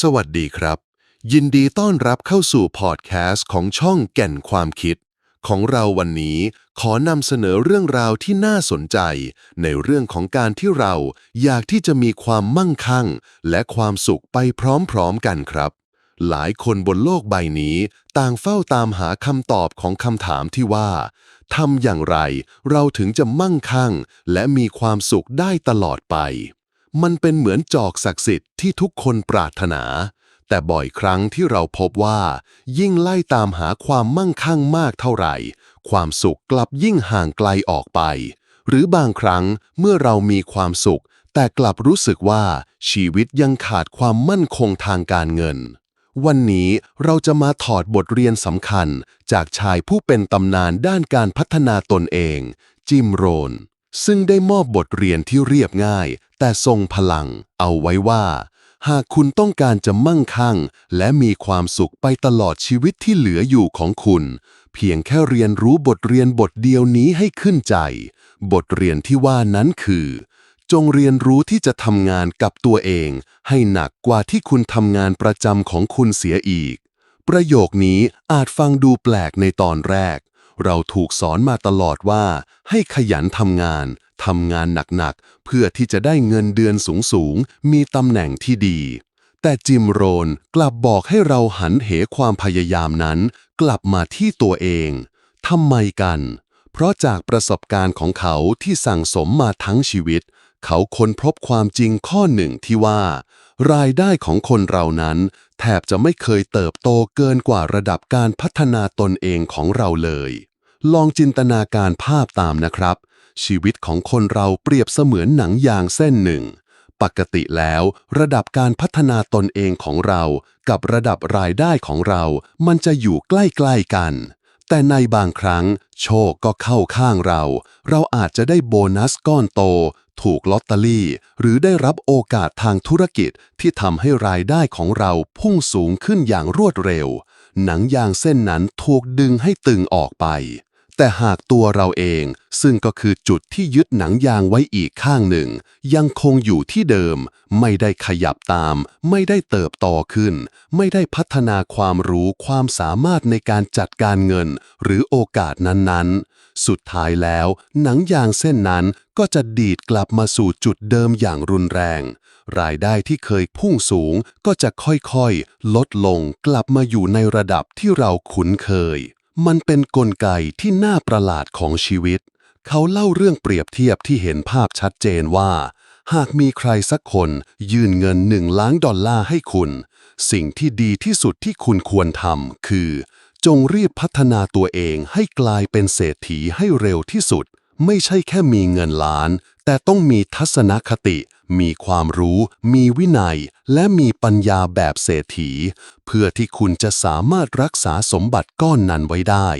สวัสดีครับ ยินดีต้อนรับเข้าสู่พอดแคสต์ของช่องแก่นความคิด ของเราวันนี้ขอนำเสนอเรื่องราวที่น่าสนใจ ในเรื่องของการที่เราอยากที่จะมีความมั่งคั่ง และความสุขไปพร้อมๆกันครับ หลายคนบนโลกใบนี้ ต่างเฝ้าตามหาคำตอบของคำถามที่ว่าทำอย่างไร เราถึงจะมั่งคั่ง และมีความสุขได้ตลอดไป มันเป็นเหมือนจอกศักดิ์สิทธิ์ที่ทุกคนปรารถนา แต่บ่อยครั้งที่เราพบว่า ยิ่งไล่ตามหาความมั่งคั่งมากเท่าไหร่ ความสุขกลับยิ่งห่างไกลออกไป หรือบางครั้งเมื่อเรามีความสุข แต่กลับรู้สึกว่าชีวิตยังขาดความมั่นคงทางการเงิน วันนี้เราจะมาถอดบทเรียนสำคัญ จากชายผู้เป็นตำนานด้านการพัฒนาตนเอง จิมโรน ซึ่งได้มอบบทเรียนที่เรียบง่าย แต่ทรงพลัง เอาไว้ว่า หากคุณต้องการจะมั่งคั่ง และมีความสุขไปตลอดชีวิตที่เหลืออยู่ของคุณ เพียงแค่เรียนรู้บทเรียนบทเดียวนี้ให้ขึ้นใจ บทเรียนที่ว่านั้นคือ จงเรียนรู้ที่จะทำงานกับตัวเอง ให้หนักกว่าที่คุณทำงานประจำของคุณเสียอีก ประโยคนี้อาจฟังดูแปลกในตอนแรก เราถูกสอนมาตลอดว่า ให้ขยันทำงานทำงานหนักๆ เพื่อที่จะได้เงินเดือนสูงๆ มีตำแหน่งที่ดี แต่จิมโรนกลับบอกให้เราหันเหความพยายามนั้น กลับมาที่ตัวเองทำไมกัน เพราะจากประสบการณ์ของเขาที่สั่งสมมาทั้งชีวิต เขาค้นพบความจริงข้อหนึ่งที่ว่า รายได้ของคนเรานั้น แทบจะไม่เคยเติบโตเกินกว่าระดับการพัฒนาตนเองของเราเลย ลองจินตนาการภาพตามนะครับ ชีวิตของคนเราเปรียบเสมือนหนังยางเส้นหนึ่ง ปกติแล้ว ระดับการพัฒนาตนเองของเรา กับระดับรายได้ของเรา มันจะอยู่ใกล้ๆกัน แต่ในบางครั้ง โชคก็เข้าข้างเรา เราอาจจะได้โบนัสก้อนโต ถูกลอตเตอรี่ หรือได้รับโอกาสทางธุรกิจที่ทำให้รายได้ของเราพุ่งสูงขึ้นอย่างรวดเร็ว หนังยางเส้นนั้นถูกดึงให้ตึงออกไป แต่หากตัวเราเอง ซึ่งก็คือจุดที่ยึดหนังยางไว้อีกข้างหนึ่ง ยังคงอยู่ที่เดิม ไม่ได้ขยับตาม ไม่ได้เติบโตขึ้น ไม่ได้พัฒนาความรู้ความสามารถในการจัดการเงิน หรือโอกาสนั้นๆ สุดท้ายแล้ว หนังยางเส้นนั้นก็จะดีดกลับมาสู่จุดเดิมอย่างรุนแรง รายได้ที่เคยพุ่งสูงก็จะค่อยๆ ลดลงกลับมาอยู่ในระดับที่เราคุ้นเคย มันเป็นนกลไกที่น่าประหลาดของชีวิต เขาเล่าเรื่องเปรียบเทียบที่เห็นภาพชัดเจนว่า หากมีใครสักคนยื่นเงินหนึ่งล้านดอลลาร์ให้คุณ สิ่งที่ดีที่สุดที่คุณควรทำคือ จงรีบพัฒนาตัวเองให้กลายเป็นเศรษฐีให้เร็วที่สุด ไม่ใช่แค่มีเงินล้าน แต่ต้องมีทัศนคติ มีความรู้ มีวินัย และมีปัญญาแบบเศรษฐี เพื่อที่คุณจะสามารถรักษาสมบัติก้อนนั้นไว้ได้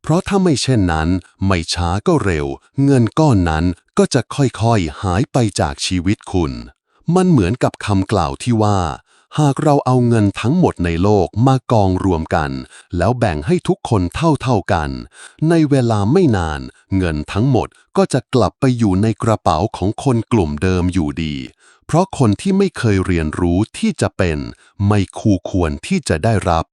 เพราะถ้าไม่เช่นนั้น ไม่ช้าก็เร็ว เงินก้อนนั้นก็จะค่อยๆ หายไปจากชีวิตคุณ มันเหมือนกับคำกล่าวที่ว่า หากเราเอาเงินทั้งหมดในโลกมากองรวมกัน แล้วแบ่งให้ทุกคนเท่าๆกัน ในเวลาไม่นาน เงินทั้งหมดก็จะกลับไปอยู่ในกระเป๋าของคนกลุ่มเดิมอยู่ดี เพราะคนที่ไม่เคยเรียนรู้ที่จะเป็น ไม่คู่ควรที่จะได้รับ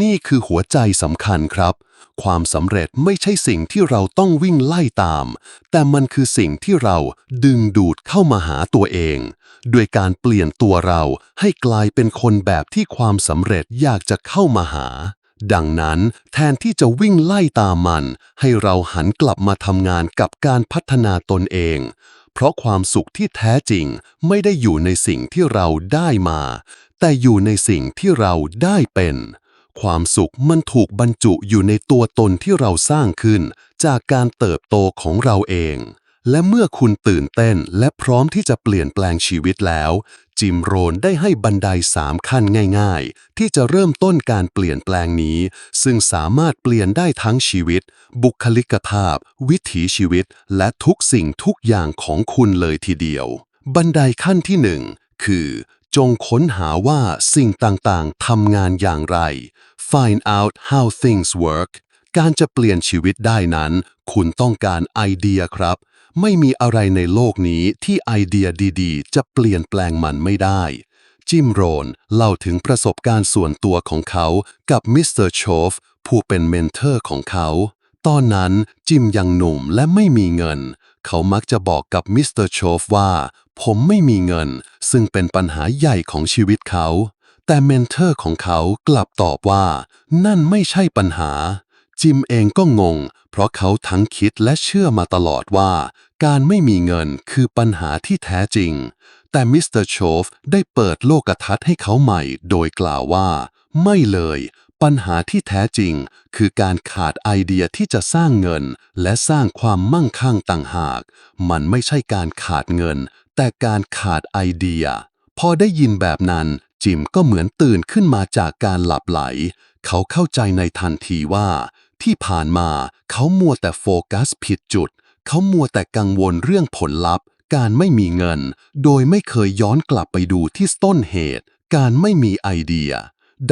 นี่คือหัวใจสำคัญครับ ความสำเร็จไม่ใช่สิ่งที่เราต้องวิ่งไล่ตาม แต่มันคือสิ่งที่เราดึงดูดเข้ามาหาตัวเอง ด้วยการเปลี่ยนตัวเราให้กลายเป็นคนแบบที่ความสำเร็จอยากจะเข้ามาหา ดังนั้นแทนที่จะวิ่งไล่ตามมัน ให้เราหันกลับมาทำงานกับการพัฒนาตนเอง เพราะความสุขที่แท้จริงไม่ได้อยู่ในสิ่งที่เราได้มา แต่อยู่ในสิ่งที่เราได้เป็น ความสุขมันถูกบรรจุอยู่ในตัวตนที่เราสร้างขึ้น จากการเติบโตของเราเอง และเมื่อคุณตื่นเต้นและพร้อมที่จะเปลี่ยนแปลงชีวิตแล้ว จิมโรนได้ให้บันไดสามขั้นง่ายๆ ที่จะเริ่มต้นการเปลี่ยนแปลงนี้ ซึ่งสามารถเปลี่ยนได้ทั้งชีวิต บุคลิกภาพ วิถีชีวิต และทุกสิ่งทุกอย่างของคุณเลยทีเดียว บันไดขั้นที่หนึ่งคือจงค้นหาว่าสิ่งต่างๆทำงานอย่างไร find out how things work การจะเปลี่ยนชีวิตได้นั้น คุณต้องการไอเดียครับ ไม่มีอะไรในโลกนี้ที่ไอเดียดีๆ จะเปลี่ยนแปลงมันไม่ได้ จิมโรนเล่าถึงประสบการณ์ส่วนตัวของเขากับมิสเตอร์โชฟผู้เป็นเมนเทอร์ของเขาตอนนั้นจิมยังหนุ่มและไม่มีเงิน เขามักจะบอกกับมิสเตอร์โชฟว่า ผมไม่มีเงิน ซึ่งเป็นปัญหาใหญ่ของชีวิตเขา แต่เมนเทอร์ของเขากลับตอบว่า นั่นไม่ใช่ปัญหา จิมเองก็งง เพราะเขาทั้งคิดและเชื่อมาตลอดว่า การไม่มีเงินคือปัญหาที่แท้จริง แต่มิสเตอร์โชฟได้เปิดโลกทัศน์ให้เขาใหม่ โดยกล่าวว่า ไม่เลย ปัญหาที่แท้จริง คือการขาดไอเดียที่จะสร้างเงิน และสร้างความมั่งคั่งต่างหาก มันไม่ใช่การขาดเงิน แต่การขาดไอเดีย พอได้ยินแบบนั้นจิมก็เหมือนตื่นขึ้นมาจากการหลับไหล เขาเข้าใจในทันทีว่า ที่ผ่านมาเขามัวแต่โฟกัสผิดจุด เขามัวแต่กังวลเรื่องผลลัพธ์ การไม่มีเงิน โดยไม่เคยย้อนกลับไปดูที่ต้นเหตุ การไม่มีไอเดีย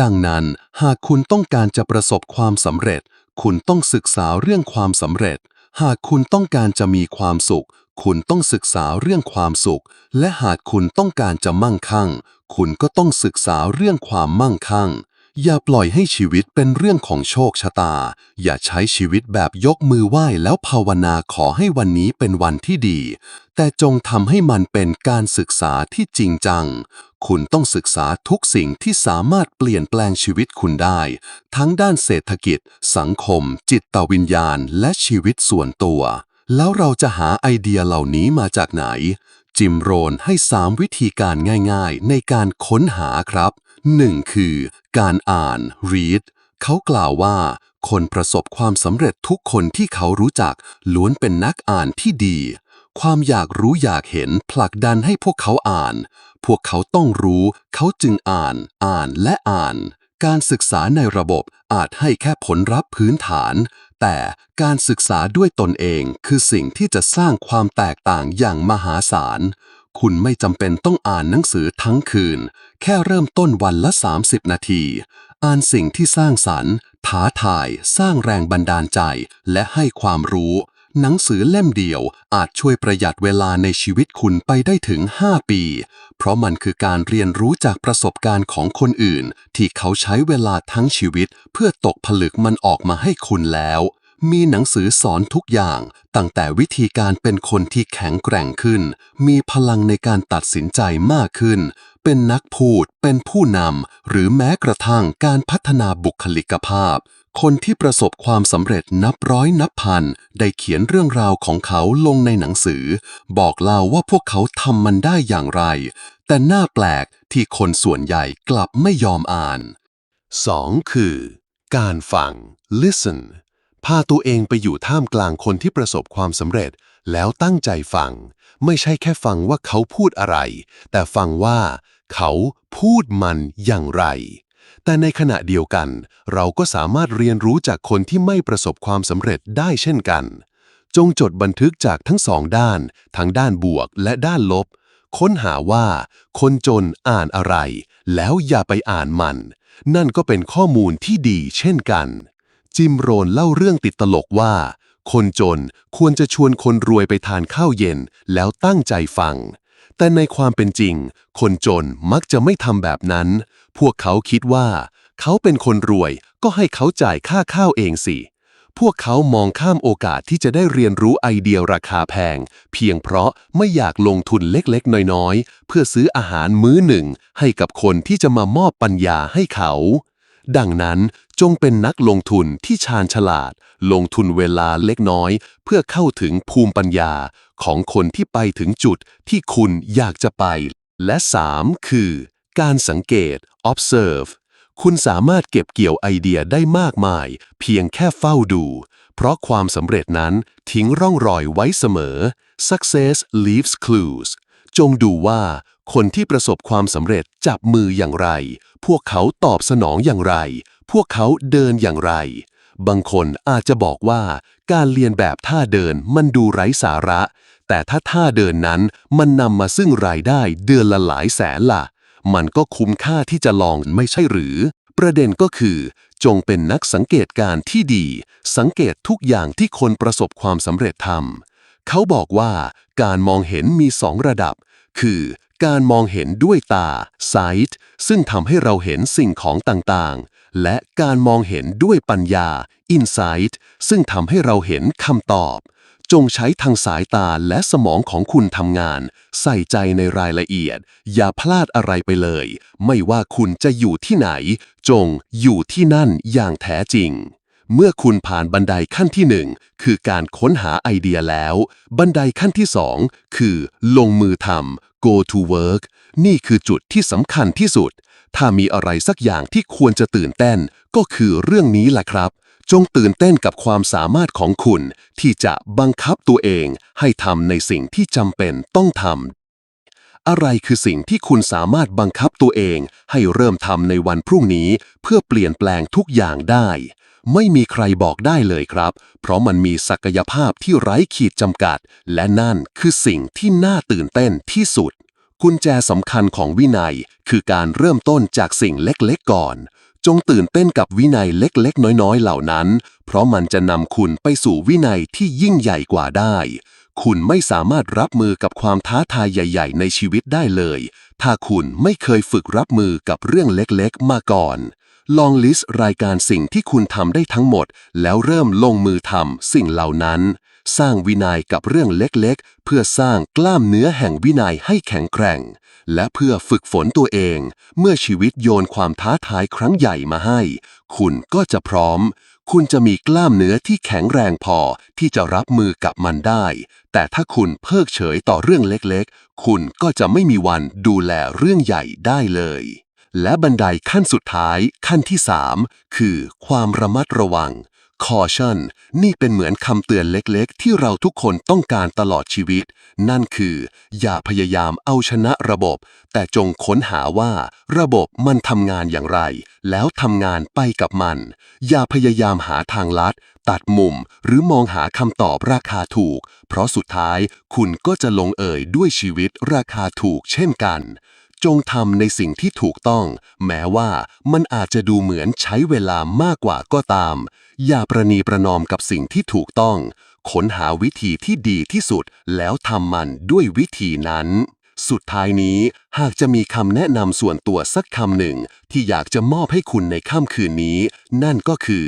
ดังนั้นหากคุณต้องการจะประสบความสำเร็จ คุณต้องศึกษาเรื่องความสำเร็จ หากคุณต้องการจะมีความสุข คุณต้องศึกษาเรื่องความสุข และหากคุณต้องการจะมั่งคั่ง คุณก็ต้องศึกษาเรื่องความมั่งคั่ง อย่าปล่อยให้ชีวิตเป็นเรื่องของโชคชะตา อย่าใช้ชีวิตแบบยกมือไหว้แล้วภาวนาขอให้วันนี้เป็นวันที่ดี แต่จงทำให้มันเป็นการศึกษาที่จริงจัง คุณต้องศึกษาทุกสิ่งที่สามารถเปลี่ยนแปลงชีวิตคุณได้ ทั้งด้านเศรษฐกิจ สังคม จิตวิญญาณ และชีวิตส่วนตัว แล้วเราจะหาไอเดียเหล่านี้มาจากไหน จิมโรนให้ 3 วิธีการง่ายๆ ในการค้นหาครับ 1. คือ การอ่าน read เขากล่าวว่า คนประสบความสำเร็จทุกคนที่เขารู้จัก ล้วนเป็นนักอ่านที่ดี ความอยากรู้อยากเห็นผลักดันให้พวกเขาอ่าน พวกเขาต้องรู้ เขาจึงอ่าน อ่านและอ่าน การศึกษาในระบบอาจให้แค่ผลลัพธ์พื้นฐาน แต่การศึกษาด้วยตนเองคือสิ่งที่จะสร้างความแตกต่างอย่างมหาศาล คุณไม่จำเป็นต้องอ่านหนังสือทั้งคืน แค่เริ่มต้นวันละ 30 นาที อ่านสิ่งที่สร้างสรรค์ ท้าทาย สร้างแรงบันดาลใจ และให้ความรู้ หนังสือเล่มเดียวอาจช่วยประหยัดเวลาในชีวิตคุณไปได้ถึง 5 ปี เพราะมันคือการเรียนรู้จากประสบการณ์ของคนอื่น ที่เขาใช้เวลาทั้งชีวิต เพื่อตกผลึกมันออกมาให้คุณแล้ว มีหนังสือสอนทุกอย่าง ตั้งแต่วิธีการเป็นคนที่แข็งแกร่งขึ้น มีพลังในการตัดสินใจมากขึ้น เป็นนักพูด เป็นผู้นำ หรือแม้กระทั่งการพัฒนาบุคลิกภาพ คนที่ประสบความสำเร็จนับร้อยนับพัน ได้เขียนเรื่องราวของเขาลงในหนังสือ บอกเล่าว่าพวกเขาทำมันได้อย่างไร แต่น่าแปลกที่คนส่วนใหญ่กลับไม่ยอมอ่าน 2. คือ การฟัง listen พาตัวเองไปอยู่ท่ามกลางคนที่ประสบความสำเร็จ แล้วตั้งใจฟัง ไม่ใช่แค่ฟังว่าเขาพูดอะไร แต่ฟังว่า เขาพูดมันอย่างไร แต่ในขณะเดียวกัน เราก็สามารถเรียนรู้จากคนที่ไม่ประสบความสำเร็จได้เช่นกัน จงจดบันทึกจากทั้งสองด้าน ทั้งด้านบวกและด้านลบ ค้นหาว่า คนจนอ่านอะไร แล้วอย่าไปอ่านมัน นั่นก็เป็นข้อมูลที่ดีเช่นกัน จิมโรนเล่าเรื่องติดตลกว่า คนจนควรจะชวนคนรวยไปทานข้าวเย็น แล้วตั้งใจฟังแต่ในความเป็นจริง คนจนมักจะไม่ทำแบบนั้น พวกเขาคิดว่า เขาเป็นคนรวยก็ให้เขาจ่ายค่าข้าวเองสิ พวกเขามองข้ามโอกาสที่จะได้เรียนรู้ไอเดียราคาแพง เพียงเพราะไม่อยากลงทุนเล็กๆ น้อยๆ เพื่อซื้ออาหารมื้อหนึ่ง ให้กับคนที่จะมามอบปัญญาให้เขา ดังนั้นจงเป็นนักลงทุนที่ชาญฉลาด ลงทุนเวลาเล็กน้อย เพื่อเข้าถึงภูมิปัญญาของคนที่ไปถึงจุดที่คุณอยากจะไป และ 3. คือ การสังเกต observe คุณสามารถเก็บเกี่ยวไอเดียได้มากมาย เพียงแค่เฝ้าดู เพราะความสำเร็จนั้นทิ้งร่องรอยไว้เสมอ success leaves clues จงดูว่า คนที่ประสบความสำเร็จจับมืออย่างไร พวกเขาตอบสนองอย่างไร พวกเขาเดินอย่างไร บางคนอาจจะบอกว่า การเรียนแบบท่าเดินมันดูไร้สาระ แต่ถ้าท่าเดินนั้นมันนำมาซึ่งรายได้เดือนละหลายแสนล่ะ มันก็คุ้มค่าที่จะลองไม่ใช่หรือ ประเด็นก็คือ จงเป็นนักสังเกตการณ์ที่ดี สังเกตทุกอย่างที่คนประสบความสำเร็จทำเขาบอกว่าการมองเห็นมีสองระดับ คือการมองเห็นด้วยตา sight ซึ่งทำให้เราเห็นสิ่งของต่างๆ และการมองเห็นด้วยปัญญา insight ซึ่งทำให้เราเห็นคำตอบ จงใช้ทางสายตาและสมองของคุณทำงาน ใส่ใจในรายละเอียด อย่าพลาดอะไรไปเลย ไม่ว่าคุณจะอยู่ที่ไหน จงอยู่ที่นั่นอย่างแท้จริง เมื่อคุณผ่านบันไดขั้นที่หนึ่งคือการค้นหาไอเดียแล้ว บันไดขั้นที่สองคือลงมือทำ go to work นี่คือจุดที่สำคัญที่สุด ถ้ามีอะไรสักอย่างที่ควรจะตื่นเต้น ก็คือเรื่องนี้แหละครับ จงตื่นเต้นกับความสามารถของคุณ ที่จะบังคับตัวเองให้ทำในสิ่งที่จำเป็นต้องทำ อะไรคือสิ่งที่คุณสามารถบังคับตัวเองให้เริ่มทำในวันพรุ่งนี้ เพื่อเปลี่ยนแปลงทุกอย่างได้ ไม่มีใครบอกได้เลยครับ เพราะมันมีศักยภาพที่ไร้ขีดจำกัด และนั่นคือสิ่งที่น่าตื่นเต้นที่สุดกุญแจสำคัญของวินัยคือการเริ่มต้นจากสิ่งเล็กๆก่อน จงตื่นเต้นกับวินัยเล็กๆ น้อยๆ เหล่านั้น เพราะมันจะนำคุณไปสู่วินัยที่ยิ่งใหญ่กว่าได้ คุณไม่สามารถรับมือกับความท้าทายใหญ่ ๆ ในชีวิตได้เลย ถ้าคุณไม่เคยฝึกรับมือกับเรื่องเล็กๆ มาก่อน ลองลิสต์รายการสิ่งที่คุณทำได้ทั้งหมด แล้วเริ่มลงมือทำสิ่งเหล่านั้น สร้างวินัยกับเรื่องเล็กๆ เพื่อสร้างกล้ามเนื้อแห่งวินัยให้แข็งแกร่ง และเพื่อฝึกฝนตัวเอง เมื่อชีวิตโยนความท้าทายครั้งใหญ่มาให้ คุณก็จะพร้อม คุณจะมีกล้ามเนื้อที่แข็งแรงพอที่จะรับมือกับมันได้ แต่ถ้าคุณเพิกเฉยต่อเรื่องเล็กๆ คุณก็จะไม่มีวันดูแลเรื่องใหญ่ได้เลยและบันไดขั้นสุดท้ายขั้นที่ 3 คือความระมัดระวัง caution นี่เป็นเหมือนคำเตือนเล็กๆ ที่เราทุกคนต้องการตลอดชีวิต นั่นคือ อย่าพยายามเอาชนะระบบ แต่จงค้นหาว่า ระบบมันทำงานอย่างไร แล้วทำงานไปกับมัน อย่าพยายามหาทางลัด ตัดมุม หรือมองหาคำตอบราคาถูก เพราะสุดท้ายคุณก็จะลงเอยด้วยชีวิตราคาถูกเช่นกัน จงทำในสิ่งที่ถูกต้อง แม้ว่ามันอาจจะดูเหมือนใช้เวลามากกว่าก็ตาม อย่าประนีประนอมกับสิ่งที่ถูกต้อง ค้นหาวิธีที่ดีที่สุดแล้วทำมันด้วยวิธีนั้น สุดท้ายนี้หากจะมีคำแนะนำส่วนตัวสักคำหนึ่ง ที่อยากจะมอบให้คุณในค่ำคืนนี้ นั่นก็คือ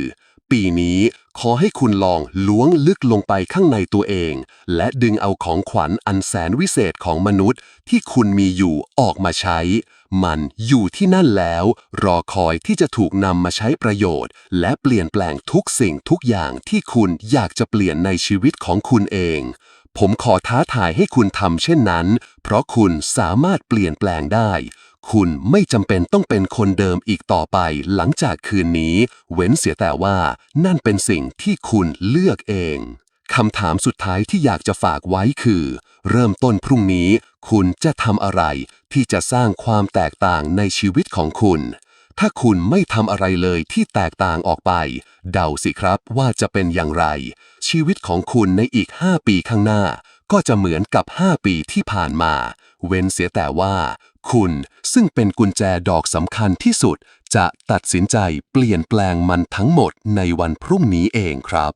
ปีนี้ขอให้คุณลองล้วงลึกลงไปข้างในตัวเอง และดึงเอาของขวัญอันแสนวิเศษของมนุษย์ ที่คุณมีอยู่ออกมาใช้ มันอยู่ที่นั่นแล้ว รอคอยที่จะถูกนำมาใช้ประโยชน์ และเปลี่ยนแปลงทุกสิ่งทุกอย่างที่คุณอยากจะเปลี่ยนในชีวิตของคุณเอง ผมขอท้าทายให้คุณทำเช่นนั้น เพราะคุณสามารถเปลี่ยนแปลงได้ คุณไม่จำเป็นต้องเป็นคนเดิมอีกต่อไปหลังจากคืนนี้ เว้นเสียแต่ว่านั่นเป็นสิ่งที่คุณเลือกเองคำถามสุดท้ายที่อยากจะฝากไว้คือ เริ่มต้นพรุ่งนี้ คุณจะทำอะไรที่จะสร้างความแตกต่างในชีวิตของคุณ ถ้าคุณไม่ทำอะไรเลยที่แตกต่างออกไป เดาสิครับว่าจะเป็นอย่างไร ชีวิตของคุณในอีก 5 ปีข้างหน้า ก็จะเหมือนกับ 5 ปีที่ผ่านมา เว้นเสียแต่ว่า คุณซึ่งเป็นกุญแจดอกสำคัญที่สุด จะตัดสินใจเปลี่ยนแปลงมันทั้งหมดในวันพรุ่งนี้เองครับ